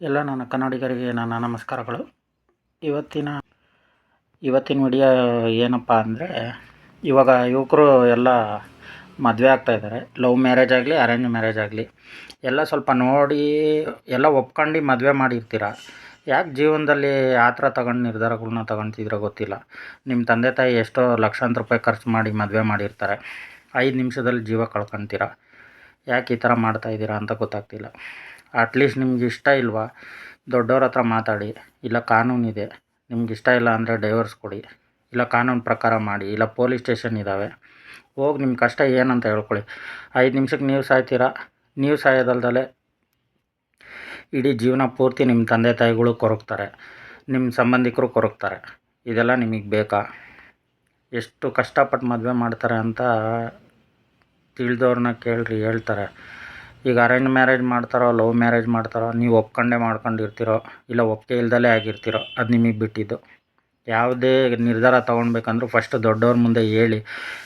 ಎಲ್ಲ ನನ್ನ ಕನ್ನಡಿಗರಿಗೆ ನನ್ನ ನಮಸ್ಕಾರಗಳು. ಇವತ್ತಿನ ಇವತ್ತಿನ ವಿಡಿಯೋ ಏನಪ್ಪ ಅಂದರೆ, ಇವಾಗ ಯುವಕರು ಎಲ್ಲ ಮದುವೆ ಆಗ್ತಾಯಿದ್ದಾರೆ ಲವ್ ಮ್ಯಾರೇಜ್ ಆಗಲಿ ಅರೇಂಜ್ ಮ್ಯಾರೇಜ್ ಆಗಲಿ. ಎಲ್ಲ ಸ್ವಲ್ಪ ನೋಡಿ, ಎಲ್ಲ ಒಪ್ಕೊಂಡು ಮದುವೆ ಮಾಡಿರ್ತೀರ? ಯಾಕೆ ಜೀವನದಲ್ಲಿ ಆ ಥರ ತಗೊಂಡು ನಿರ್ಧಾರಗಳನ್ನ ತಗೊತಿದ್ರೋ ಗೊತ್ತಿಲ್ಲ. ನಿಮ್ಮ ತಂದೆ ತಾಯಿ ಎಷ್ಟೋ ಲಕ್ಷಾಂತರ ರೂಪಾಯಿ ಖರ್ಚು ಮಾಡಿ ಮದುವೆ ಮಾಡಿರ್ತಾರೆ. ಐದು ನಿಮಿಷದಲ್ಲಿ ಜೀವ ಕಳ್ಕೊತೀರ? ಯಾಕೆ ಈ ಥರ ಮಾಡ್ತಾಯಿದ್ದೀರಾ ಅಂತ ಗೊತ್ತಾಗ್ತಿಲ್ಲ. ಅಟ್ಲೀಸ್ಟ್ ನಿಮ್ಗೆ ಇಷ್ಟ ಇಲ್ವಾ? ದೊಡ್ಡವ್ರ ಹತ್ರ ಮಾತಾಡಿ. ಇಲ್ಲ ಕಾನೂನಿದೆ ನಿಮ್ಗೆ ಇಷ್ಟ ಇಲ್ಲ ಅಂದರೆ ಡೈವರ್ಸ್ ಕೊಡಿ. ಇಲ್ಲ ಕಾನೂನು ಪ್ರಕಾರ ಮಾಡಿ. ಇಲ್ಲ ಪೊಲೀಸ್ ಸ್ಟೇಷನ್ ಇದ್ದಾವೆ ಹೋಗಿ ನಿಮ್ಮ ಕಷ್ಟ ಏನಂತ ಹೇಳ್ಕೊಳ್ಳಿ. ಐದು ನಿಮಿಷಕ್ಕೆ ನೀವು ಸಾಯ್ತೀರಾ? ನೀವು ಸಾಯೋದಲ್ದಲೆ ಇಡೀ ಜೀವನ ಪೂರ್ತಿ ನಿಮ್ಮ ತಂದೆ ತಾಯಿಗಳು ಕೊರಗ್ತಾರೆ. ನಿಮ್ಮ ಸಂಬಂಧಿಕರು ಕೊರಗ್ತಾರೆ. ಇದೆಲ್ಲ ನಿಮಗೆ ಬೇಕಾ? ಎಷ್ಟು ಕಷ್ಟಪಟ್ಟು ಮದುವೆ ಮಾಡ್ತಾರೆ ಅಂತ ತಿಳಿದವ್ರನ್ನ ಕೇಳ್ರಿ, ಹೇಳ್ತಾರೆ. ಈಗ ಅರೇಂಜ್ ಮ್ಯಾರೇಜ್ ಮಾಡ್ತಾರೋ, ಲವ್ ಮ್ಯಾರೇಜ್ ಮಾಡ್ತಾರೋ, ನೀವು ಒಪ್ಕೊಂಡೇ ಮಾಡ್ಕೊಂಡಿರ್ತೀರೋ, ಇಲ್ಲ ಒಪ್ಪಿಗೆ ಇಲ್ದಲೇ ಆಗಿರ್ತೀರೋ, ಅದು ನಿಮಗೆ ಬಿಟ್ಟಿದ್ದು. ಯಾವುದೇ ನಿರ್ಧಾರ ತೊಗೊಳ್ಬೇಕಂದ್ರೂ ಫಸ್ಟ್ ದೊಡ್ಡವ್ರ ಮುಂದೆ ಹೇಳಿ.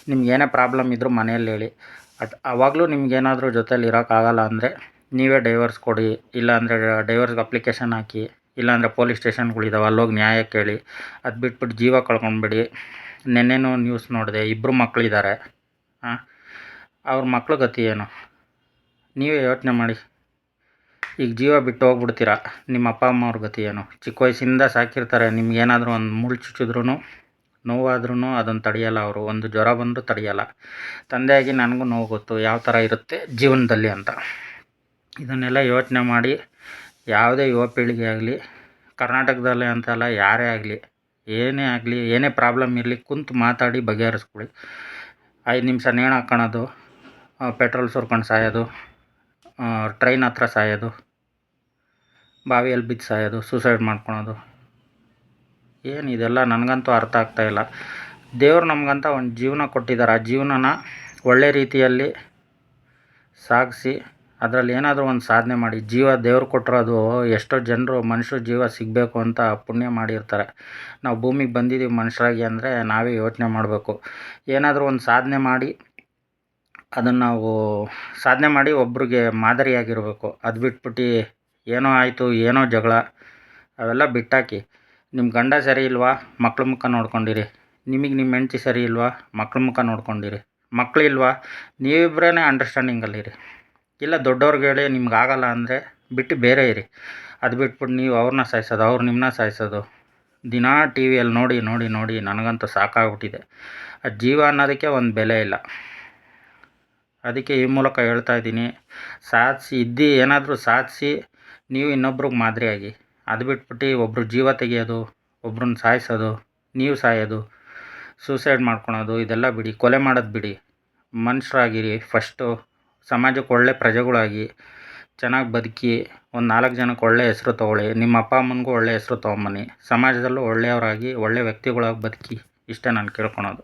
ನಿಮ್ಗೆ ಏನೇ ಪ್ರಾಬ್ಲಮ್ ಇದ್ದರೂ ಮನೆಯಲ್ಲಿ ಹೇಳಿ. ಅಟ್ ಆವಾಗಲೂ ನಿಮ್ಗೇನಾದರೂ ಜೊತೇಲಿ ಇರೋಕ್ಕಾಗಲ್ಲ ಅಂದರೆ ನೀವೇ ಡೈವರ್ಸ್ ಕೊಡಿ ಇಲ್ಲಾಂದರೆ ಡೈವರ್ಸ್ಗೆ ಅಪ್ಲಿಕೇಶನ್ ಹಾಕಿ ಇಲ್ಲಾಂದರೆ ಪೊಲೀಸ್ ಸ್ಟೇಷನ್ಗಳಿದಾವೆ ಅಲ್ಲೋಗಿ ನ್ಯಾಯ ಕೇಳಿ, ಅದು ಬಿಟ್ಬಿಟ್ಟು ಜೀವ ಕಳ್ಕೊಂಡ್ಬಿಡಿ. ನೆನ್ನೆನೂ ನ್ಯೂಸ್ ನೋಡಿದೆ ಇಬ್ಬರು ಮಕ್ಕಳಿದ್ದಾರೆ ಹಾಂ? ಅವ್ರ ಮಕ್ಳ ಗತಿ ಏನು? ನೀವೇ ಯೋಚನೆ ಮಾಡಿ. ಈಗ ಜೀವ ಬಿಟ್ಟು ಹೋಗ್ಬಿಡ್ತೀರಾ? ನಿಮ್ಮ ಅಪ್ಪ, ಅಮ್ಮ ಅವ್ರ ಗತಿ ಏನು? ಚಿಕ್ಕ ವಯಸ್ಸಿಂದ ಸಾಕಿರ್ತಾರೆ. ನಿಮ್ಗೇನಾದರೂ ಒಂದು ಮುಳ್ಳು ಚುಚ್ಚಿದ್ರೂ ನೋವಾದ್ರೂ ಅದನ್ನು ತಡೆಯಲ್ಲ ಅವರು. ಒಂದು ಜ್ವರ ಬಂದರೂ ತಡೆಯಲ್ಲ. ತಂದೆಯಾಗಿ ನನಗೂ ನೋವು ಗೊತ್ತು. ಯಾವ ಥರ ಇರುತ್ತೆ ಜೀವನದಲ್ಲಿ ಅಂತ. ಇದನ್ನೆಲ್ಲ ಯೋಚನೆ ಮಾಡಿ, ಯಾವುದೇ ಯುವ ಪೀಳಿಗೆ ಆಗಲಿ, ಕರ್ನಾಟಕದಲ್ಲೇ ಅಂತಲ್ಲ ಯಾರೇ ಆಗಲಿ, ಏನೇ ಆಗಲಿ, ಏನೇ ಪ್ರಾಬ್ಲಮ್ ಇರಲಿ, ಕುಂತು ಮಾತಾಡಿ ಬಗೆಹರಿಸ್ಕೊಳ್ಳಿ ಐದು ನಿಮಿಷ ನೇಣು ಹಾಕ್ಕೊಳೋದು ಪೆಟ್ರೋಲ್ ಸುರ್ಕೊಂಡು ಸಾಯೋದು ಟ್ರೈನ್ ಹತ್ರ ಸಾಯೋದು, ಬಾವಿಯಲ್ಲಿ ಬಿದ್ದು ಸಾಯೋದು ಸೂಸೈಡ್ ಮಾಡ್ಕೊಳೋದು. ಏನು ಇದೆಲ್ಲ ನನಗಂತೂ ಅರ್ಥ ಆಗ್ತಾಯಿಲ್ಲ ದೇವ್ರು ನಮಗಂತ ಒಂದು ಜೀವನ ಕೊಟ್ಟಿದ್ದಾರೆ ಆ ಜೀವನನ ಒಳ್ಳೆ ರೀತಿಯಲ್ಲಿ ಸಾಗಿಸಿ, ಅದರಲ್ಲಿ ಏನಾದರೂ ಒಂದು ಸಾಧನೆ ಮಾಡಿ. ಜೀವ ದೇವ್ರು ಕೊಟ್ಟಿರೋದು, ಎಷ್ಟೋ ಜನರು ಮನುಷ್ಯರು ಜೀವ ಸಿಗಬೇಕು ಅಂತ ಪುಣ್ಯ ಮಾಡಿರ್ತಾರೆ. ನಾವು ಭೂಮಿಗೆ ಬಂದಿದ್ದೀವಿ ಮನುಷ್ಯರಾಗಿ ಅಂದರೆ ನಾವೇ ಯೋಚನೆ ಮಾಡಬೇಕು. ಏನಾದರೂ ಒಂದು ಸಾಧನೆ ಮಾಡಿ ಅದನ್ನು ನಾವು ಸಾಧನೆ ಮಾಡಿ ಒಬ್ರಿಗೆ ಮಾದರಿಯಾಗಿರಬೇಕು. ಅದು ಬಿಟ್ಬಿಟ್ಟು ಏನೋ ಆಯಿತು, ಏನೋ ಜಗಳ, ಅವೆಲ್ಲ ಬಿಟ್ಟಾಕಿ. ನಿಮ್ಮ ಗಂಡ ಸರಿ ಇಲ್ವಾ? ಮಕ್ಳ ಮುಖ ನೋಡ್ಕೊಂಡಿರಿ. ನಿಮಗೆ ನಿಮ್ಮ ಹೆಂಡ್ತಿ ಸರಿ ಇಲ್ವಾ? ಮಕ್ಳ ಮುಖ ನೋಡ್ಕೊಂಡಿರಿ. ಮಕ್ಕಳಿಲ್ವಾ ನೀವಿಬ್ಬರೇ ಅಂಡರ್ಸ್ಟ್ಯಾಂಡಿಂಗಲ್ಲಿರಿ ಇಲ್ಲ ದೊಡ್ಡವ್ರಿಗೆ ಹೇಳಿ ನಿಮ್ಗೆ ಆಗಲ್ಲ ಅಂದರೆ ಬಿಟ್ಟು ಬೇರೆ ಇರಿ. ಅದು ಬಿಟ್ಬಿಟ್ಟು ನೀವು ಅವ್ರನ್ನ ಸಾಯಿಸೋದು, ಅವ್ರು ನಿಮ್ಮನ್ನ ಸಾಯಿಸೋದು. ದಿನಾ ಟಿ ವಿಯಲ್ಲಿ ನೋಡಿ ನೋಡಿ ನೋಡಿ ನನಗಂತೂ ಸಾಕಾಗ್ಬಿಟ್ಟಿದೆ. ಆ ಜೀವ ಅನ್ನೋದಕ್ಕೆ ಒಂದು ಬೆಲೆ ಇಲ್ಲ. ಅದಕ್ಕೆ ಈ ಮೂಲಕ ಹೇಳ್ತಾ ಇದ್ದೀನಿ. ಸಾಧಿಸಿ, ಇದ್ದು ಏನಾದರೂ ಸಾಧಿಸಿ, ನೀವು ಇನ್ನೊಬ್ರಿಗೆ ಮಾದರಿಯಾಗಿ ಅದು ಬಿಟ್ಬಿಟ್ಟು ಒಬ್ಬರು ಜೀವ ತೆಗೆಯೋದು, ಒಬ್ರನ್ನ ಸಾಯಿಸೋದು, ನೀವು ಸಾಯೋದು ಸೂಸೈಡ್ ಮಾಡ್ಕೊಳೋದು, ಇದೆಲ್ಲ ಬಿಡಿ, ಕೊಲೆ ಮಾಡೋದು ಬಿಡಿ. ಮನುಷ್ಯರಾಗಿರಿ ಫಸ್ಟು ಸಮಾಜಕ್ಕೆ ಒಳ್ಳೆ ಪ್ರಜೆಗಳಾಗಿ, ಚೆನ್ನಾಗಿ ಬದುಕಿ, ಒಂದು ನಾಲ್ಕು ಜನಕ್ಕೆ ಒಳ್ಳೆ ಹೆಸರು ತೊಗೊಳ್ಳಿ. ನಿಮ್ಮ ಅಪ್ಪ ಅಮ್ಮನಿಗೂ ಒಳ್ಳೆ ಹೆಸರು ತೊಗೊಂಬನ್ನಿ. ಸಮಾಜದಲ್ಲೂ ಒಳ್ಳೆಯವರಾಗಿ, ಒಳ್ಳೆ ವ್ಯಕ್ತಿಗಳಾಗಿ ಬದುಕಿ. ಇಷ್ಟೇ ನಾನು ಕೇಳ್ಕೊಳೋದು.